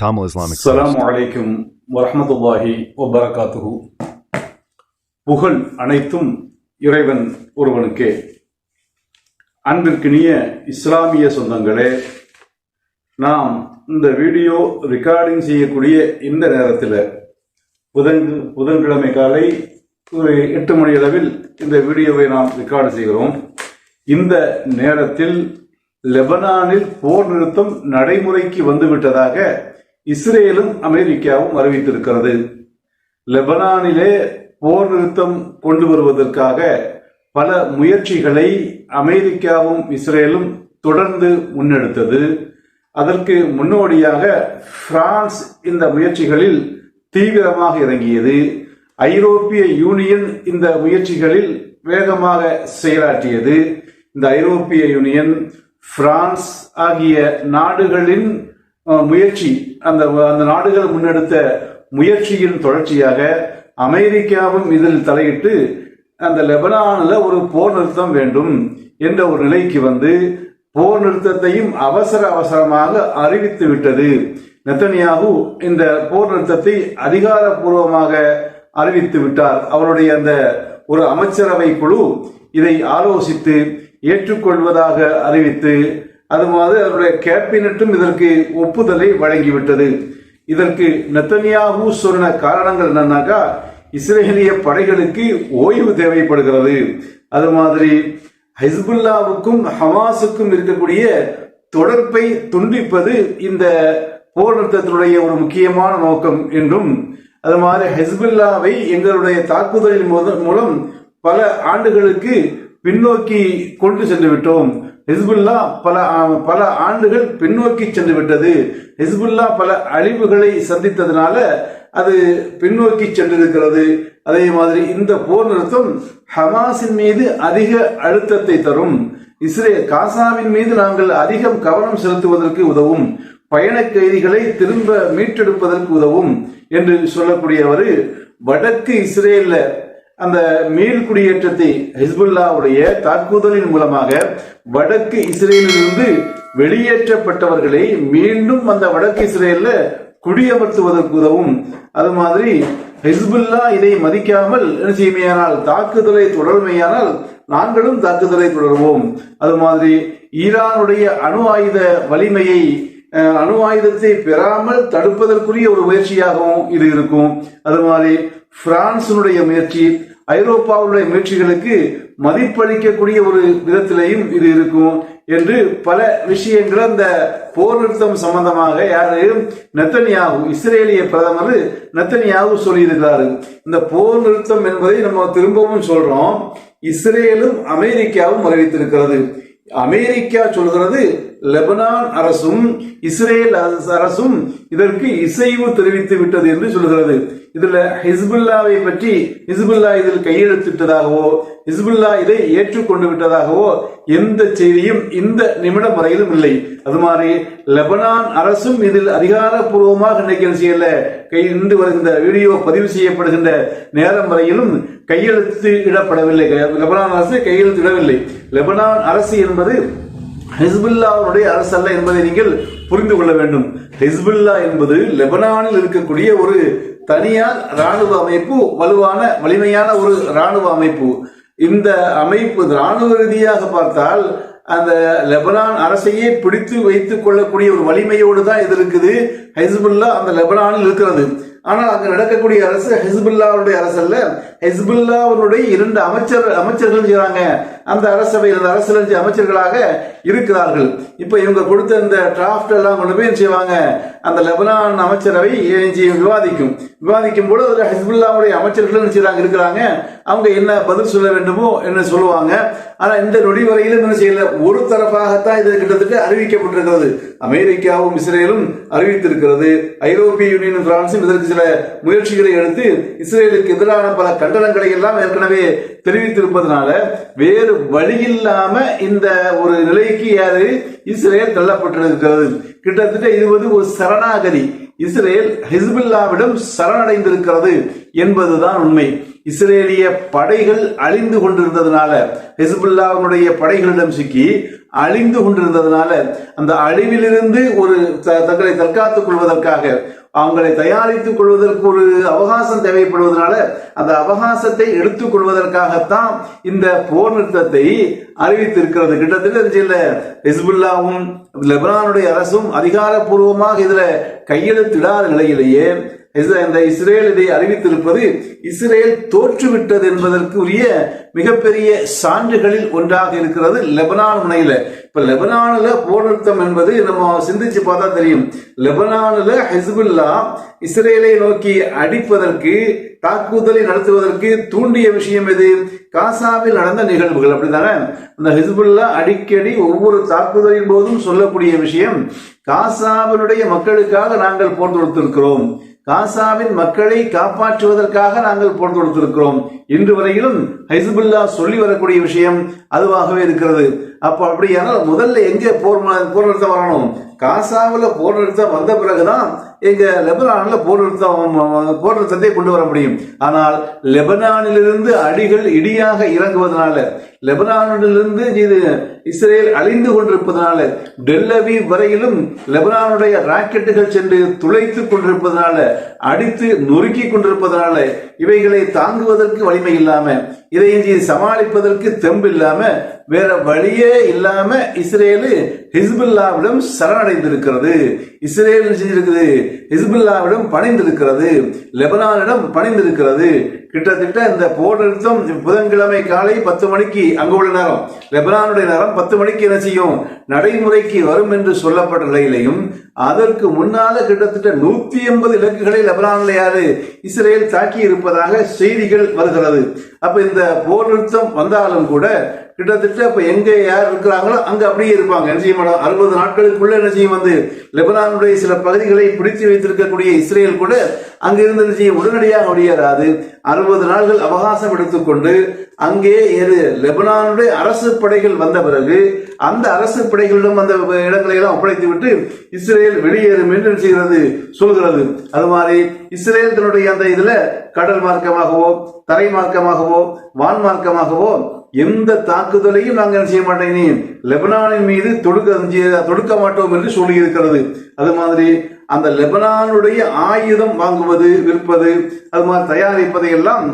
Tamil Islamic அஸ்ஸலாமு அலைக்கும் வரஹ்மத்துல்லாஹி வபரகாத்துஹு புகழ் அனைத்தும் இறைவன் ஒருவனுக்கே. அன்பிற்கினிய இஸ்லாமிய சொந்தங்களே நாம் இந்த வீடியோ ரெக்கார்டிங் செய்யக்கூடிய இந்த நேரத்தில் புதன் புதன்கிழமை காலை ஒரு எட்டு மணி அளவில் இந்த வீடியோவை நாம் ரெக்கார்டு செய்கிறோம். இந்த நேரத்தில் லெபனானில் போர் நிறுத்தம் நடைமுறைக்கு வந்துவிட்டதாக இஸ்ரேலும் அமெரிக்காவும் அறிவித்திருக்கிறது. லெபனானிலே போர் நிறுத்தம் கொண்டு வருவதற்காக பல முயற்சிகளை அமெரிக்காவும் இஸ்ரேலும் தொடர்ந்து முன்னெடுத்தது. அதற்கு முன்னோடியாக பிரான்ஸ் இந்த முயற்சிகளில் தீவிரமாக இறங்கியது. ஐரோப்பிய யூனியன் இந்த முயற்சிகளில் வேகமாக செயலாற்றியது. இந்த ஐரோப்பிய யூனியன் பிரான்ஸ் ஆகிய நாடுகளின் முயற்சி அந்த அந்த நாடுகள் முன்னெடுத்த முயற்சியின் தொடர்ச்சியாக அமெரிக்காவும் இதில் தலையிட்டு அந்த லெபனானில் ஒரு போர் நிறுத்தம் வேண்டும் என்ற ஒரு நிலைக்கு வந்து போர் நிறுத்தத்தையும் அவசர அவசரமாக அறிவித்து விட்டது. நெத்தனியாகு இந்த போர் நிறுத்தத்தை அதிகாரப்பூர்வமாக அறிவித்து விட்டார். அவருடைய அந்த ஒரு அமைச்சரவை குழு இதை ஆலோசித்து ஏற்றுக்கொள்வதாக அறிவித்து அது மாதிரி அவருடைய கேபினட்டும் இதற்கு ஒப்புதலை வழங்கிவிட்டது. இதற்கு நெத்தனியாகு சொன்ன காரணங்கள் என்னன்னாக்கா இஸ்ரேலிய படைகளுக்கு ஓய்வு தேவைப்படுகிறது. அது மாதிரி ஹிஸ்புல்லாவுக்கும் ஹமாஸுக்கும் இருக்கக்கூடிய தொடர்பை துண்டிப்பது இந்த போர் நிறுத்தத்தினுடைய ஒரு முக்கியமான நோக்கம் என்றும் அது மாதிரி ஹிஸ்புல்லாவை எங்களுடைய தாக்குதலின் மூலம் பல ஆண்டுகளுக்கு பின்னோக்கி கொண்டு சென்று விட்டோம். ஹிஸ்புல்லா பல பல ஆண்டுகள் பின்னோக்கி சென்று விட்டது. ஹிஸ்புல்லா பல அழிவுகளை சந்தித்ததுனால அது பின்னோக்கி சென்றிருக்கிறது. அதே மாதிரி இந்த போர் நிறுத்தம் ஹமாஸின் மீது அதிக அழுத்தத்தை தரும். இஸ்ரேல் காசாவின் மீது நாங்கள் அதிகம் கவனம் செலுத்துவதற்கு உதவும். பயண கைதிகளை திரும்ப மீட்டெடுப்பதற்கு உதவும் என்று சொல்லக்கூடியவர் வடக்கு இஸ்ரேலில் அந்த மீள் குடியேற்றத்தை ஹிஸ்புல்லாவுடைய தாக்குதலின் மூலமாக வடக்கு இஸ்ரேலிலிருந்து வெளியேற்றப்பட்டவர்களை மீண்டும் அந்த வடக்கு இஸ்ரேலில் குடியமர்த்துவதற்கு உதவும். அது மாதிரி ஹிஸ்புல்லா இதை மதிக்காமல் என்ன தாக்குதலை தொடர்மையானால் நாங்களும் தாக்குதலை தொடர்வோம். அது மாதிரி ஈரானுடைய அணு ஆயுத வலிமையை அணு ஆயுதத்தை பெறாமல் தடுப்பதற்குரிய ஒரு முயற்சியாகவும் இது இருக்கும். அது மாதிரி பிரான்சினுடைய முயற்சி ஐரோப்பாவுடைய முயற்சிகளுக்கு மதிப்பளிக்கக்கூடிய ஒரு விதத்திலையும் இது இருக்கும் என்று பல விஷயங்கள் அந்த போர் நிறுத்தம் சம்பந்தமாக யாரையும் நெத்தனியாகு இஸ்ரேலிய பிரதமர் நெத்தனியாகு சொல்லியிருக்கிறாரு. இந்த போர் நிறுத்தம் என்பதை நம்ம திரும்பவும் சொல்றோம். இஸ்ரேலும் அமெரிக்காவும் அறிவித்திருக்கிறது. அமெரிக்கா சொல்கிறது லெபனான் அரசும் இஸ்ரேல் அரசு- அரசும் இதற்கு இசைவு தெரிவித்து விட்டது என்று சொல்கிறது. இதுல ஹிஸ்புல்லாவை பற்றி ஹிஸ்புல்லா இதில் கையெழுத்திட்டதாகவோ ஹிஸ்புல்லா இதை ஏற்றுக்கொண்டு விட்டதாகவோ எந்த செய்தியும் இந்த நிமிடம் வரையிலும் இல்லை. அது மாதிரி லெபனான் அரசும் இதில் அதிகாரப்பூர்வமாக இன்னைக்கு செய்யல. கை இன்று இந்த வீடியோ பதிவு செய்யப்படுகின்ற நேரம் வரையிலும் கையெழுத்து இடப்படவில்லை. லெபனான் அரசு கையெழுத்து இடவில்லை லெபனான் அரசு என்பது ஹிஸ்புல்லாவுடைய அரசல்ல என்பதை நீங்கள் புரிந்து கொள்ள வேண்டும். ஹிஸ்புல்லா என்பது லெபனானில் இருக்கக்கூடிய ஒரு தனியார் ராணுவ அமைப்பு வலுவான வலிமையான ஒரு ராணுவ அமைப்பு. இந்த அமைப்பு ராணுவ ரீதியாக பார்த்தால் அந்த லெபனான் அரசையே பிடித்து வைத்துக் கொள்ளக்கூடிய ஒரு வலிமையோடு தான் இது இருக்குது. ஹிஸ்புல்லா அந்த லெபனானில் இருக்கிறது. ஆனால் அங்கு நடக்கக்கூடிய அரசு ஹிஸ்புல்லாவுடைய அரசு அல்ல. ஹிஸ்புல்லாவுடைய இரண்டு அமைச்சர் அமைச்சர்கள் செய்கிறாங்க அந்த அரசவையில் அந்த அரசு அமைச்சர்களாக இருக்கிறார்கள். இப்போ இவங்க கொடுத்த இந்த டிராஃப்ட் எல்லாம் கொண்டு போய் செய்வாங்க? அந்த லெபனான் அமைச்சரவை விவாதிக்கும். விவாதிக்கும் போது அதில் ஹிஸ்புல்லாவுடைய அமைச்சர்களும் என்ன இருக்கிறாங்க. அவங்க என்ன பதில் சொல்ல வேண்டுமோ என்ன சொல்லுவாங்க. ஆனால் இந்த நொடி வரையிலும் என்ன செய்யல? ஒரு தரப்பாகத்தான் இது கிட்டத்தட்ட அறிவிக்கப்பட்டிருக்கிறது. அமெரிக்காவும் இஸ்ரேலும் அறிவித்திருக்கிறது. ஐரோப்பிய யூனியன் பிரான்சும் இதற்கு சில முயற்சிகளை எடுத்து இஸ்ரேலுக்கு எதிரான பல கண்டனங்களை எல்லாம் ஏற்கனவே தெரிவித்திருப்பதனால வேறு வேறு வழி இல்லாம இந்த ஒரு நிலைக்கு யாரு இஸ்ரேல் தள்ளப்பட்டிருக்கிறது. கிட்டத்தட்ட இது வந்து ஒரு சரணாகதி இஸ்ரேல் ஹிஸ்புல்லாவிடம் சரணடைந்திருக்கிறது என்பதுதான் உண்மை. இஸ்ரேலிய படைகள் அழிந்து கொண்டிருந்ததுனால ஹிஸ்புல்லாவினுடைய படைகளிடம் சிக்கி அழிந்து கொண்டிருந்ததுனால அந்த அழிவிலிருந்து ஒரு தங்களை தற்காத்துக் கொள்வதற்காக அவங்களை தயாரித்துக் கொள்வதற்கு ஒரு அவகாசம் தேவைப்படுவதனால அந்த அவகாசத்தை எடுத்துக் கொள்வதற்காகத்தான் இந்த போர் நிறுத்தத்தை அறிவித்திருக்கிறது. கிட்டத்தட்ட சில ஹிஸ்புல்லாவும் லெபனானுடைய அரசும் அதிகாரப்பூர்வமாக இதுல கையெழுத்திடாத நிலையிலேயே இந்த இஸ்ரேல் இதை அறிவித்திருப்பது? இஸ்ரேல் தோற்றுவிட்டது என்பதற்கு உரிய மிகப்பெரிய சான்றுகளில் ஒன்றாக இருக்கிறது லெபனான் முனையில. இப்ப லெபனானில் போர் நிறுத்தம் என்பது நம்ம சிந்திச்சு பார்த்தா தெரியும். லெபனானில் ஹிஸ்புல்லா இஸ்ரேலை நோக்கி அடிப்பதற்கு தாக்குதலை நடத்துவதற்கு தூண்டிய விஷயம் எது? காசாவில் நடந்த நிகழ்வுகள் அப்படித்தானே அந்த ஹிஸ்புல்லா அடிக்கடி ஒவ்வொரு தாக்குதலின் போதும் சொல்லக்கூடிய விஷயம் காசாவினுடைய மக்களுக்காக நாங்கள் போர் தொடுத்திருக்கிறோம். காசாவின் மக்களை காப்பாற்றுவதற்காக நாங்கள் போர் கொடுத்திருக்கிறோம். இன்று வரையிலும் ஹைசபுல்லா சொல்லி வரக்கூடிய விஷயம் அதுவாகவே இருக்கிறது. அப்போ அப்படியானால் முதல்ல எங்கே போர் போர் நிறுத்தம் வரணும்? காசாவில் போர் நிறுத்தம் வந்த பிறகுதான் எங்க லெபனானில் போர் நிறுத்தம் போர் நிறுத்தத்தை கொண்டு வர முடியும். ஆனால் லெபனானிலிருந்து அடிகள் இடியாக இறங்குவதனால லெபனானிலிருந்து இது இஸ்ரேல் அழிந்து கொண்டிருப்பதனால டெல்லவி வரையிலும் லெபனானுடைய ராக்கெட்டுகள் சென்று துளைத்துக் கொண்டிருப்பதனால அடித்து நொறுக்கி கொண்டிருப்பதனால இவைகளை தாங்குவதற்கு வழி வலிமை இல்லாம இதை சமாளிப்பதற்கு தெம்பு இல்லாம வேற வழியே இல்லாம இஸ்ரேலு ஹிஸ்புல்லாவிடம் சரணடைந்திருக்கிறது. இஸ்ரேல் செஞ்சிருக்குது? ஹிஸ்புல்லாவிடம் பணிந்திருக்கிறது. லெபனானிடம் பணிந்திருக்கிறது. கிட்டத்தட்ட இந்த போர் நிறுத்தம் புதன்கிழமை காலை பத்து மணிக்கு அங்கு உள்ள நேரம். லெபனானுடைய நேரம் பத்து மணிக்கு என்ன செய்யும்? நடைமுறைக்கு வரும் என்று சொல்லப்பட்ட நிலையிலையும் அதற்கு முன்னால கிட்டத்தட்ட நூத்தி எண்பது இலக்குகளை லெபனானில் யாரு? இஸ்ரேல் தாக்கி இருப்பதாக செய்திகள் வருகிறது. அப்ப இந்த போர் நிறுத்தம் வந்தாலும் கூட கிட்டத்தட்ட இப்ப எங்க யார் இருக்கிறாங்களோ அங்க அப்படியே இருப்பாங்க. என்ன செய்ய மாட்டோம்? அறுபது நாட்களுக்குள்ள என்ன செய்யும்? வந்து லெபனானுடைய சில பகுதிகளை பிடித்து வைத்திருக்கக்கூடிய இஸ்ரேல் கூட அங்கிருந்து என்ன செய்ய உடனடியாக முடியாது அறுபது நாள்கள் அவகாசம் எடுத்துக்கொண்டு அங்கே எது லெபனானுடைய அரசு படைகள் வந்த பிறகு அந்த அரசு படைகளிடம் அந்த இடங்களை எல்லாம் ஒப்படைத்து விட்டு இஸ்ரேல் வெளியேறும் என்று செய்கிறது? சொல்கிறது. அது மாதிரி இஸ்ரேல் தன்னுடைய அந்த இதுல கடல் மார்க்கமாகவோ தரை மார்க்கமாகவோ வான் மார்க்கமாகவோ எந்த தாக்குதலையும் நாங்கள் என்ன செய்ய மாட்டேன் லெபனானின் மீது தொடுக்க தொடுக்க மாட்டோம் என்று சொல்லியிருக்கிறது அது மாதிரி அந்த லெபனானுடைய ஆயுதம் வாங்குவது விற்பது அது மாதிரி தயாரிப்பதை எல்லாம்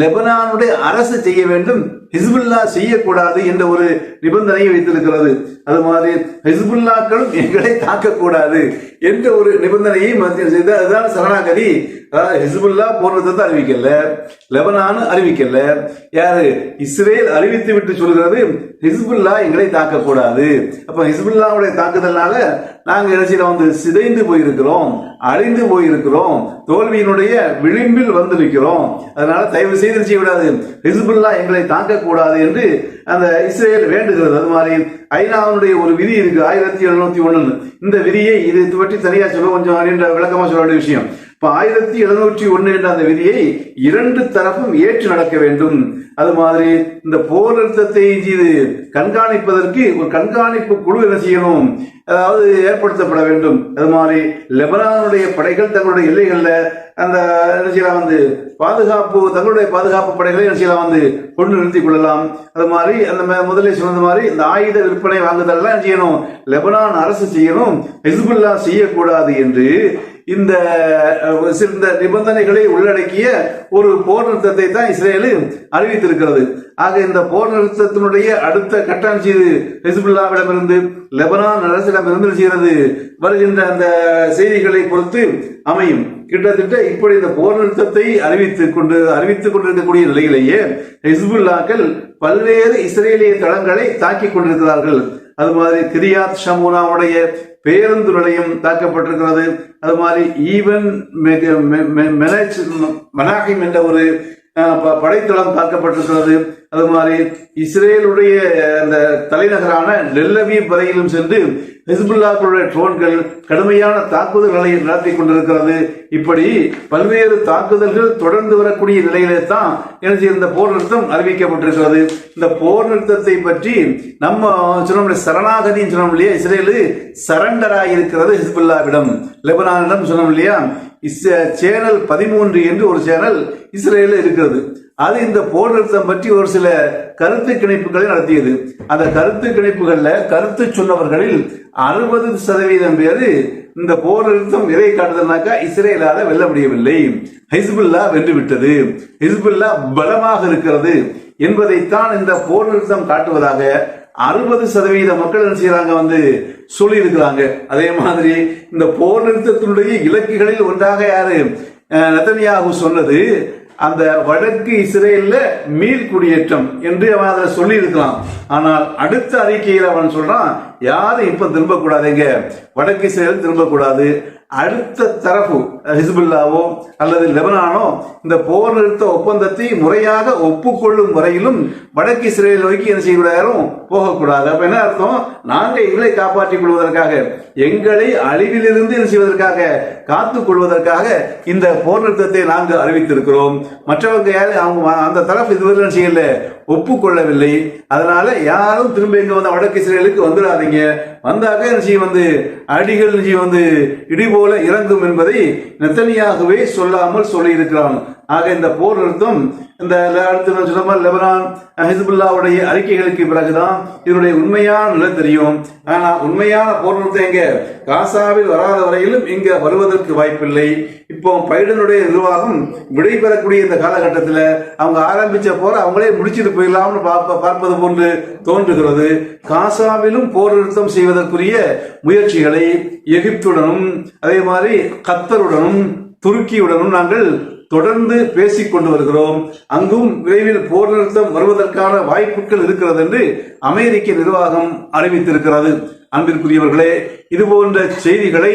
லெபனானுடைய அரசு செய்ய வேண்டும். ஹிஸ்புல்லா செய்யக்கூடாது என்ற ஒரு நிபந்தனையை வைத்திருக்கிறது. அது மாதிரி ஹிஸ்புல்லாக்களும் எங்களை தாக்கக்கூடாது என்ற ஒரு நிபந்தனையை மத்திய செய்த அதுதான் சரணாகதி. அதாவது ஹிஸ்புல்லா போன்றதை அறிவிக்கல. லெபனானு அறிவிக்கல. யாரு? இஸ்ரேல் அறிவித்து விட்டு சொல்கிறது ஹிஸ்புல்லா எங்களை தாக்கக்கூடாது. அப்ப ஹிஸ்புல்லாவுடைய தாக்குதல்னால நாங்கள் இறைச்சியில் வந்து சிதைந்து போயிருக்கிறோம். அழிந்து போயிருக்கிறோம். தோல்வியினுடைய விளிம்பில் வந்து நிற்கிறோம். அதனால தயவு செய்து செய்ய விடாது ஹிஸ்புல்லா எங்களை தாக்கக்கூடாது என்று அந்த இஸ்ரேல் வேண்டுகிறது. அது மாதிரி ஐநாவுடைய ஒரு விதி இருக்கு. ஆயிரத்தி எழுநூத்தி ஒன்னு இந்த விதியை இது பற்றி தனியா சொல்ல கொஞ்சம் நீண்ட விளக்கமா சொல்ல வேண்டிய விஷயம். இப்ப ஆயிரத்தி எழுநூற்றி ஒன்னு என்ற அந்த விதியை இரண்டு தரப்பும் ஏற்று நடக்க வேண்டும். அது மாதிரி இந்த போர் நிறுத்தத்தை இது கண்காணிப்பதற்கு ஒரு கண்காணிப்பு குழு என்ன செய்யணும்? அதாவது ஏற்படுத்தப்பட வேண்டும். அது மாதிரி லெபனானுடைய படைகள் தங்களுடைய எல்லைகள்ல அந்த என்ன செய்யலாம் வந்து பாதுகாப்பு தங்களுடைய பாதுகாப்பு படைகளை என்ன செய்யலாம் வந்து கொண்டு நிறுத்திக் கொள்ளலாம். அது மாதிரி அந்த ம- முதலில் சொன்னது மாதிரி இந்த ஆயுத விற்பனை வாங்குதல்லாம் என்ன செய்யணும்? லெபனான் அரசு செய்யணும். ஹிஸ்புல்லா செய்யக்கூடாது என்று இந்த சிறந்த நிபந்தனைகளை உள்ளடக்கிய ஒரு போர் நிறுத்தத்தை தான் இஸ்ரேலு அறிவித்திருக்கிறது. ஆக இந்த போர் நிறுத்தத்தினுடைய அடுத்த கட்டம் செய்து ஹிஸ்புல்லாவிடமிருந்து லெபனான் அரசிடமிருந்து செய்கிறது வருகின்ற அந்த செய்திகளை பொறுத்து அமையும். கிட்டத்தட்ட இப்படி இந்த போர் நிறுத்தத்தை அறிவித்துக் கொண்டு அறிவித்துக் கொண்டிருக்கக்கூடிய நிலையிலேயே ஹிஸ்புல்லாக்கள் பல்வேறு இஸ்ரேலிய தளங்களை தாக்கிக் கொண்டிருக்கிறார்கள். அது மாதிரி கிரியாத் ஷமுனாவுடைய பேருந்து நிலையம் தாக்கப்பட்டிருக்கிறது அது மாதிரி ஈவன் மெனாகிம் என்ற ஒரு ப- படைத்தளம் தாக்கப்பட்டிருக்கிறது. அது மாதிரி இஸ்ரேலுடைய அந்த தலைநகரான நெல்லவிய வரையிலும் சென்று ஹிஸ்புல்லாக்களுடைய ட்ரோன்கள் கடுமையான தாக்குதல்களை நடத்தி கொண்டிருக்கிறது. இப்படி பல்வேறு தாக்குதல்கள் தொடர்ந்து வரக்கூடிய நிலையிலே தான் எனக்கு இந்த போர் நிறுத்தம் அறிவிக்கப்பட்டிருக்கிறது. இந்த போர் நிறுத்தத்தை பற்றி நம்ம சொன்னோம் சரணாகதின்னு சொன்னோம் இல்லையா? இஸ்ரேலு சரண்டராக இருக்கிறது ஹிஸ்புல்லாவிடம் லெபனானிடம் சொன்னோம் இல்லையா? சேனல் பதிமூன்று என்று ஒரு சேனல் இஸ்ரேலில் இருக்கிறது. அது இந்த போர் நிறுத்தம் பற்றி ஒரு சில கருத்து கிணைப்புகளை நடத்தியது. அந்த கருத்து கிணைப்புகளில் கருத்து சொன்னவர்களில் அறுபது சதவீதம் பேர் இந்த போர் நிறுத்தம் காட்டுதல்னாக்கா காட்டுதுனாக்கா இஸ்ரேலால வெல்ல முடியவில்லை. ஹிஸ்புல்லா வென்று விட்டது. ஹிஸ்புல்லா பலமாக இருக்கிறது என்பதைத்தான் இந்த போர் நிறுத்தம் காட்டுவதாக அறுபது சதவீத மக்கள் என்ன செய்யறாங்க வந்து சொல்லி இருக்கிறாங்க. அதே மாதிரி இந்த போர் நிறுத்தத்தினுடைய இலக்குகளில் ஒன்றாக யாரு? அஹ், சொன்னது அந்த வடக்கு இஸ்ரேல்ல மீள்குடியேற்றம் என்று அவன் அதில் சொல்லி இருக்கலாம். ஆனால் அடுத்த அறிக்கையில் அவன் சொல்றான் யாரும் இப்ப திரும்பக்கூடாதுங்க. வடக்கு இஸ்ரேல் திரும்பக்கூடாது. அடுத்த தரப்பு ஹிஸ்புல்லாவோ அல்லது லெபனானோ இந்த போர் நிறுத்த ஒப்பந்தத்தை முறையாக ஒப்புக்கொள்ளும் வரையிலும் வடக்கு இஸ்ரேல் நோக்கி என்ன செய்யக்கூடாதும் போகக்கூடாது. அப்ப என்ன அர்த்தம்? நாங்கள் எங்களை காப்பாற்றிக் கொள்வதற்காக எங்களை அழிவிலிருந்து என்ன செய்வதற்காக காத்துக் கொள்வதற்காக இந்த போர் நிறுத்தத்தை நாங்கள் அறிவித்திருக்கிறோம். மற்றவங்க யாரும் அவங்க அந்த தரப்பு இதுவரை என்ன செய்யல? ஒப்புக்கொள்ளவில்லை. அதனால யாரும் திரும்ப இங்க வந்து வடக்கு இஸ்ரேலுக்கு வந்துடாதீங்க. வந்தாக்க நிச்சயம் வந்து அடிகள் நிச்சயம் வந்து இடி போல இறங்கும் என்பதை நெத்தனியாகவே சொல்லாமல் சொல்லியிருக்கிறான். ஆக இந்த போர் நிறுத்தம் இந்த அடுத்து நான் சொன்ன மாதிரி லெபனான் ஹிஸ்புல்லாவுடைய அறிக்கைகளுக்கு பிறகுதான் இதனுடைய உண்மையான நிலை தெரியும். ஆனா உண்மையான போர் நிறுத்தம் எங்க? காசாவில் வராத வரையிலும் இங்க வருவதற்கு வாய்ப்பில்லை. இப்போ பைடனுடைய நிர்வாகம் விடைபெறக்கூடிய இந்த காலகட்டத்தில் அவங்க ஆரம்பிச்ச போற அவங்களே முடிச்சிட்டு போயிடலாம்னு பார்ப்ப பார்ப்பது போன்று தோன்றுகிறது. காசாவிலும் போர் நிறுத்தம் செய்வதற்குரிய முயற்சிகளை எகிப்துடனும் அதே மாதிரி கத்தருடனும் துருக்கியுடனும் நாங்கள் தொடர்ந்து பேசிக் கொண்டு வருகிறோம். அங்கும் விரைவில் போர் நிறுத்தம் வருவதற்கான வாய்ப்புகள் இருக்கிறது என்று அமெரிக்க நிர்வாகம் அறிவித்திருக்கிறது. அன்பிற்குரியவர்களே இது போன்ற செய்திகளை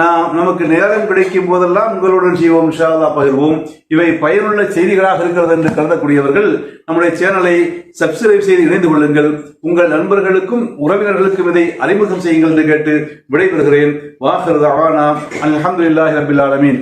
நாம் நமக்கு நேரம் கிடைக்கும் போதெல்லாம் உங்களுடன் செய்வோம் ஷாலா பகிர்வோம். இவை பயனுள்ள செய்திகளாக இருக்கிறது என்று கருதக்கூடியவர்கள் நம்முடைய சேனலை சப்ஸ்கிரைப் செய்து இணைந்து கொள்ளுங்கள். உங்கள் நண்பர்களுக்கும் உறவினர்களுக்கும் இதை அறிமுகம் செய்யுங்கள் என்று கேட்டு விடைபெறுகிறேன். வாஹர் அவானா அல்ஹம்துலில்லாஹி ரபில் ஆலமீன்.